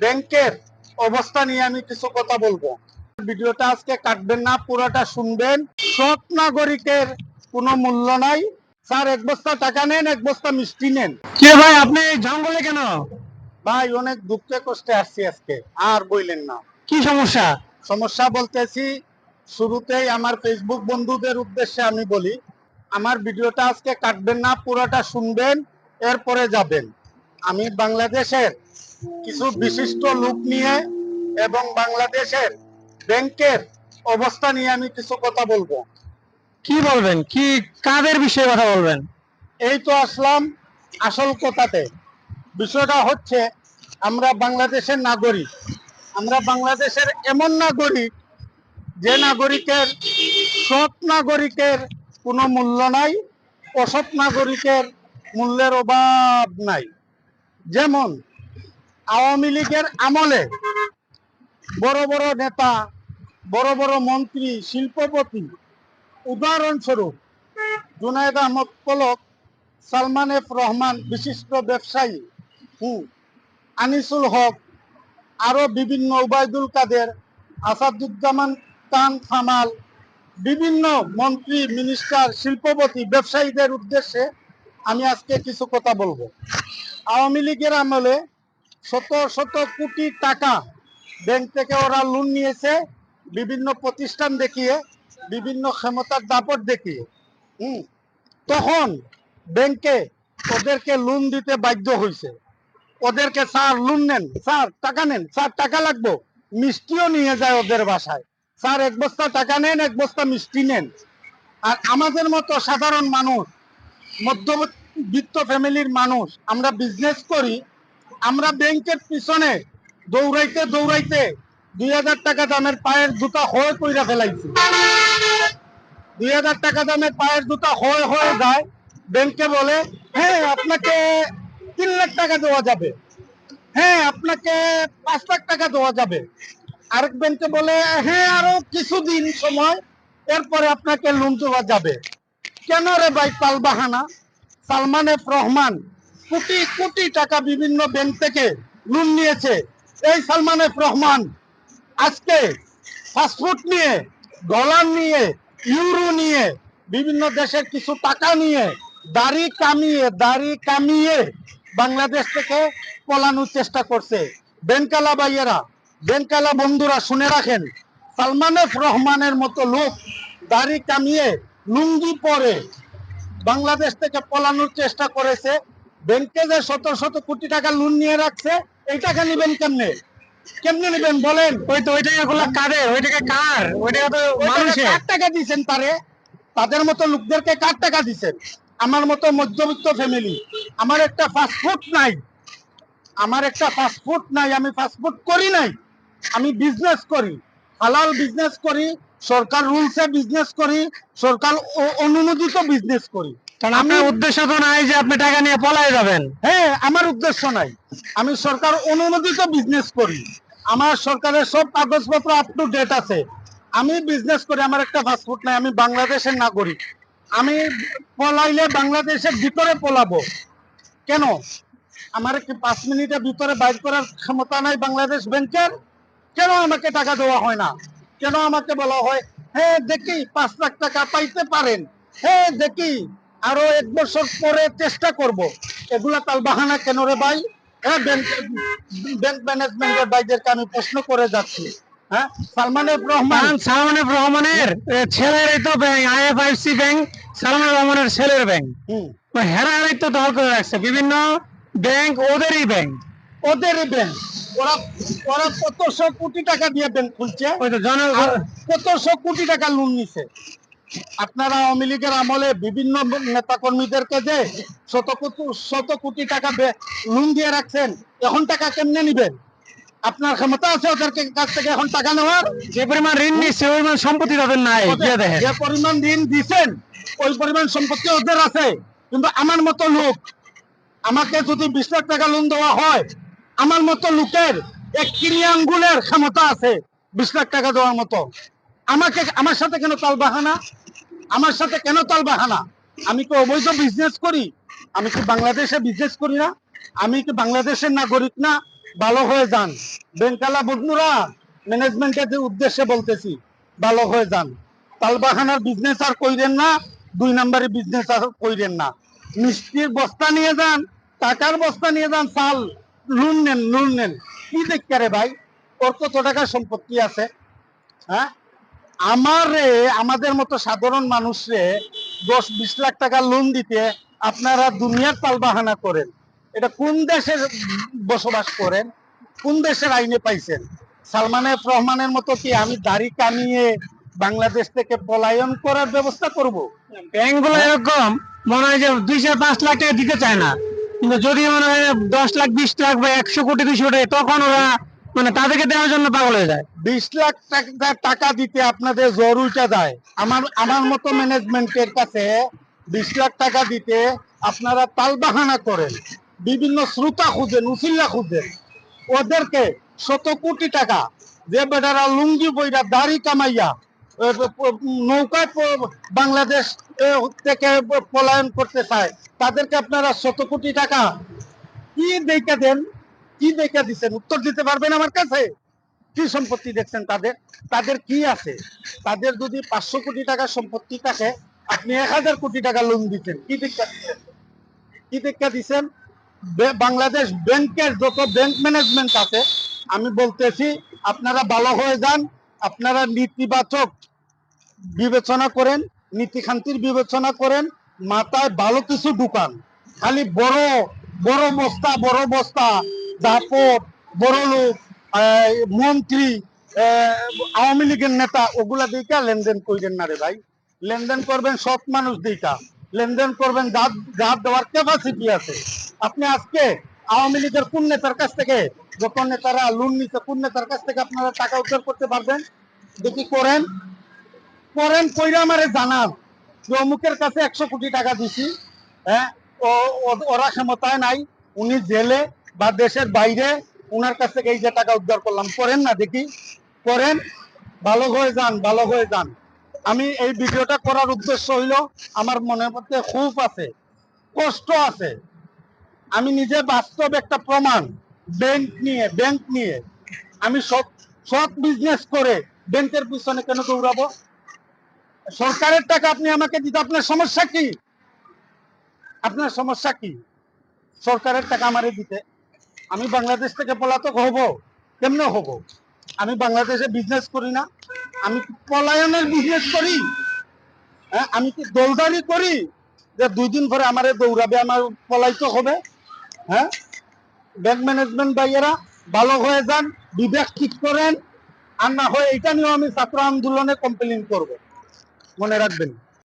ব্যাংকের অবস্থা নিয়ে আমি কিছু কথা বলব। ভিডিওটা আজকে কাটবেন না পুরোটা শুনবেন। সৎ নাগরিকের কোনো মূল্য নাই। স্যার এক বস্তা টাকা নেন এক বস্তা মিষ্টি নেন। কে ভাই আপনি জঙ্গলে কেন? ভাই অনেক দুঃখে কষ্টে আসছি আজকে আর বইলেন না। কি সমস্যা? সমস্যা বলতেছি শুরুতেই আমার ফেসবুক বন্ধুদের উদ্দেশ্যে আমি বলি আমার ভিডিওটা আজকে কাটবেন না পুরোটা শুনবেন এরপরে যাবেন। আমি বাংলাদেশের কিছু বিশিষ্ট লোক নিয়ে এবং বাংলাদেশের ব্যাংকের অবস্থা নিয়ে আমি কিছু কথা বলব। কি বলবেন? কি কাদের বিষয়ে কথা বলবেন? এই তো আসলাম আসল কথাতে। বিষয়টা হচ্ছে আমরা বাংলাদেশের নাগরিক। আমরা বাংলাদেশের এমন নাগরিক যে নাগরিকের সৎ নাগরিকের কোনো মূল্য নাই অসৎ নাগরিকের মূল্যের অভাব নাই। যেমন আওয়ামী লীগের আমলে বড় বড় নেতা, বড় বড় মন্ত্রী, শিল্পপতি, উদাহরণস্বরূপ জুনায়দ আহমদ পলক, সালমান এফ রহমান, বিশিষ্ট ব্যবসায়ী হুম আনিসুল হক আরও বিভিন্ন ওবায়দুল কাদের, আসাদুজ্জামান খান কামাল বিভিন্ন মন্ত্রী, মিনিস্টার, শিল্পপতি, ব্যবসায়ীদের উদ্দেশ্যে আমি আজকে কিছু কথা বলব। আওয়ামী লীগের আমলে শত শত কোটি টাকা ব্যাংক থেকে ওরা লোন নিয়েছে, বিভিন্ন প্রতিষ্ঠান দেখিয়ে, বিভিন্ন ক্ষমতার দাপট দেখিয়ে। হুম? তখন ব্যাংকে ওদেরকে লোন দিতে বাধ্য হয়েছে ওদেরকে, স্যার লোন নেন, স্যার, টাকা নেন, স্যার, টাকা লাগবো। মিষ্টিও নিয়ে যায় ওদের বাসায়। স্যার, এক বস্তা টাকা নেন, এক বস্তা মিষ্টি নেন। আর আমাদের মতো সাধারণ মানুষ, মধ্যবিত্ত ফ্যামিলির মানুষ, আমরা বিজনেস করি আমরা ব্যাংকের পিছনে দৌড়াইতে দৌড়াইতে দুই হাজার টাকা দামের পায়ের জুতা হয়ে কইরা ফেলাইছি। দুই হাজার টাকা দামের পায়ের জুতা হয়ে হয়ে যায়। ব্যাংকে বলে হ্যাঁ আপনাকে তিন লাখ টাকা দেওয়া যাবে। হ্যাঁ আপনাকে পাঁচ লাখ টাকা দেওয়া যাবে। আরেক ব্যাংকে বলে হ্যাঁ আরও কিছুদিন সময়, এরপরে আপনাকে লোন দেওয়া যাবে। কেন রে ভাই পালবাহানা সালমান এফ রহমান কোটি কোটি টাকা বিভিন্ন ব্যাংক থেকে লোন নিয়েছে। এই সালমান এফ রহমান আজকে ফাস্টফুড নিয়ে ডলার নিয়ে ইউরো নিয়ে, বিভিন্ন দেশের কিছু টাকা নিয়ে দাড়ি কামিয়ে দাড়ি কামিয়ে বাংলাদেশ থেকে পলানোর চেষ্টা করছে। বেনকালা ভাইয়েরা, বেনকালা বন্ধুরা, শুনে রাখেন সালমান এফ রহমানের মতো লোক দাড়ি কামিয়ে লুঙ্গি পরে বাংলাদেশ থেকে পলানোর চেষ্টা করেছে। ব্যাংকে যে শত শত কোটি টাকা লোন নিয়ে রাখছে এই টাকা নিবেন কেমনে? কেমনে নিবেন বলেন? ওই তো ওই টাকাগুলো কাদের? ওই টাকা কার? ওই টাকা তো মানুষের। কার টাকা দিচ্ছেন তারে? তাদের মতো লোকদেরকে কার টাকা দিচ্ছেন আমার মতো মধ্যবিত্ত ফ্যামিলি আমার একটা ফাস্টফুড নাই। আমার একটা ফাস্টফুড নাই আমি ফাস্টফুড করি নাই। আমি বিজনেস করি হালাল বিজনেস করি সরকার রুলসে বিজনেস করি সরকার অনুমোদিত বিজনেস করি। কারণ আপনার উদ্দেশ্য তো নাই যে আপনি টাকা নিয়ে পলায় যাবেন। হ্যাঁ আমার উদ্দেশ্য নাই। আমি সরকার অনুমোদিত বিজনেস করি। আমার সরকারের সব কাগজপত্র আপ টু ডেট আছে। আমি বিজনেস করি আমার একটা পাসপোর্ট নাই আমি বাংলাদেশের নাগরিক। আমি পলাইলে বাংলাদেশের ভিতরে পলাবো। কেন? আমার কি পাঁচ মিনিটের ভিতরে বাইর করার ক্ষমতা নাই বাংলাদেশ ব্যাংকের? কেন আমাকে টাকা দেওয়া হয় না? কেন আমাকে বলা হয় হ্যাঁ দেখি পাঁচ লাখ টাকা পাইতে পারেন। হ্যাঁ দেখি। আরও এক বছর পরে চেষ্টা করব। এগুলা তাল বাহানা কেন রে ভাই? হ্যাঁ ব্যাংক ব্যাংক ম্যানেজমেন্টের ভাইদেরকে আমি প্রশ্ন করে যাচ্ছি। হ্যাঁ সালমান রহমান। সালমান রহমানের এ, তো ব্যাংক আইএফআইসি ব্যাংক সালমান রহমানের ছেলের ব্যাংক হেরা হেরাই তো দখল করে রাখছে। বিভিন্ন ব্যাংক ওদেরই ব্যাংক ওদেরই ব্যাংক ওরা ওরা কতশো কোটি টাকা দিয়ে ব্যাংক খুলছে? কতশো কোটি টাকা লোন নিছে? আপনারা আওয়ামী লীগের আমলে বিভিন্ন নেতা কর্মীদেরকে যে শত কোটি শত কোটি টাকা লোন দিয়ে রাখছেন এখন টাকা কেমনে নিবেন? আপনার ক্ষমতা আছে ওদেরকে কাছ থেকে এখন টাকা নেওয়ার? যে পরিমাণ ঋণ নিচ্ছে ওই পরিমাণ সম্পত্তি তাদের নাই যে পরিমাণ ঋণ দিছেন ওই পরিমাণ সম্পত্তি ওদের আছে। কিন্তু আমার মতো লোক আমাকে যদি বিশ লাখ টাকা লোন দেওয়া হয় আমার মতো লোকের এক কিনি আঙ্গুলের ক্ষমতা আছে বিশ লাখ টাকা দেওয়ার মতো। আমাকে, আমার সাথে কেন তাল বাহানা? আমার সাথে কেন তাল বাহানা? আমি কি অবৈধ বিজনেস করি? আমি কি বাংলাদেশে বিজনেস করি না? আমি কি বাংলাদেশের নাগরিক না? ভালো হয়ে যান। বেঙ্কালা বন্ধুরা ম্যানেজমেন্টের উদ্দেশ্যে বলতেছি, ভালো হয়ে যান। তালবাখানার বিজনেস আর কইরেন না, দুই নম্বরের বিজনেস আর কইরেন না। মিষ্টির বস্তা নিয়ে যান, টাকার বস্তা নিয়ে যান, চাল। লোন নেন লোন নেন। কি দেখতে রে ভাই? ওর কত টাকা সম্পত্তি আছে? হ্যাঁ? আমারে, আমাদের মতো সাধারণ মানুষরে দশ, বিশ লাখ টাকা লোন দিতে আপনারা দুনিয়ার তালবাহানা করেন। এটা কোন দেশের বসবাস করেন? কোন দেশের আইনে পাইছেন? সালমান এফ রহমানের মতো কি আমি দাড়ি কামিয়ে বাংলাদেশ থেকে পলায়ন করার ব্যবস্থা করব? ব্যাংকগুলো এরকম, মনে হয় যে দুইশো, পাঁচ লাখ টাকা দিতে চায় না। কিন্তু যদি মনে হয় দশ লাখ, বিশ লাখ বা একশো কোটি, দুইশো কোটি, তখন ওরা মানে তাদেরকে দেওয়ার জন্য পাগল হয়ে যায়। বিশ লাখ টাকা দিতে আপনাদের জরুরিটা যায়। আমার আমার মতো ম্যানেজমেন্টের কাছে বিশ লাখ টাকা দিতে আপনারা তালবাহানা করেন। বিভিন্ন শ্রোতা খুঁজেন, উসিল্লা খুঁজেন। ওদেরকে শত কোটি টাকা। যে বেটারা লুঙ্গি বইরা দাড়ি কামাইয়া নৌকায় বাংলাদেশ থেকে পলায়ন করতে চায়, তাদেরকে আপনারা শত কোটি টাকা কি দেখে দেন? কি দেখে দিচ্ছেন উত্তর দিতে পারবেন আমার কাছে? কি সম্পত্তি দেখছেন তাদের? তাদের কি আছে? তাদের যদি পাঁচশো কোটি টাকার সম্পত্তি থাকে, আপনি এক হাজার কোটি টাকা লোন দিচ্ছেন কি দীক্ষা কি দীক্ষা দিচ্ছেন বাংলাদেশ ব্যাংকের যত ব্যাংক ম্যানেজমেন্ট আছে, আমি বলতেছি, আপনারা ভালো হয়ে যান, আপনারা নীতিবাচক বিবেচনা করেন নীতিখান্তির বিবেচনা করেন, মাথায় ভালো কিছু ঢুকান। খালি বড় বড় বস্তা বড় বস্তা দাপট বড় লোক আহ, মন্ত্রী আওয়ামী লীগের নেতা ওগুলা দিকা লেনদেন কইরেন না রে ভাই। লেনদেন করবেন সৎ মানুষ দিকা লেনদেন করবেন যার যার দেওয়ার ক্যাপাসিটি আছে। আপনি আজকে আওয়ামী লীগের কোন নেতার কাছ থেকে যত নেতারা লোন নিতে কোন নেতার কাছ থেকে আপনারা টাকা উদ্ধার করতে পারবেন? দেখি করেন। করেন কইরা আমারে জানান। যে অমুকের কাছে একশো কোটি টাকা দিছি হ্যাঁ ওরা ক্ষমতায় নাই উনি জেলে বা দেশের বাইরে ওনার কাছ থেকে এই যে টাকা উদ্ধার করলাম, করেন না দেখি, করেন, ভালো হয়ে যান, ভালো হয়ে যান। আমি এই ভিডিওটা করার উদ্দেশ্য হইল, আমার মনের মধ্যে খুব আছে, কষ্ট আছে। আমি নিজে বাস্তব একটা প্রমাণ ব্যাংক নিয়ে ব্যাংক নিয়ে। আমি সৎ সৎ বিজনেস করে ব্যাংকের পিছনে কেন দৌড়াবো? সরকারের টাকা আপনি আমাকে দিতে, আপনার সমস্যা কি? আপনার সমস্যা কি? সরকারের টাকা আমারে দিতে। আমি বাংলাদেশ থেকে পলাতক হব, কেমনে হব? আমি বাংলাদেশে বিজনেস করি না, আমি পলায়নের বিজনেস করি? হ্যাঁ আমি কি দৌড়ানি করি? যে দুই দিন পরে আমারে দৌড়াবে, আমার পলাইতে হবে। হ্যাঁ ব্যাংক ম্যানেজমেন্ট ভাইয়েরা ভালো হয়ে যান, বিবেক ঠিক করেন। আর না হয় এটা নিয়েও আমি ছাত্র আন্দোলনে কমপ্লেন করব। মনে রাখবেন।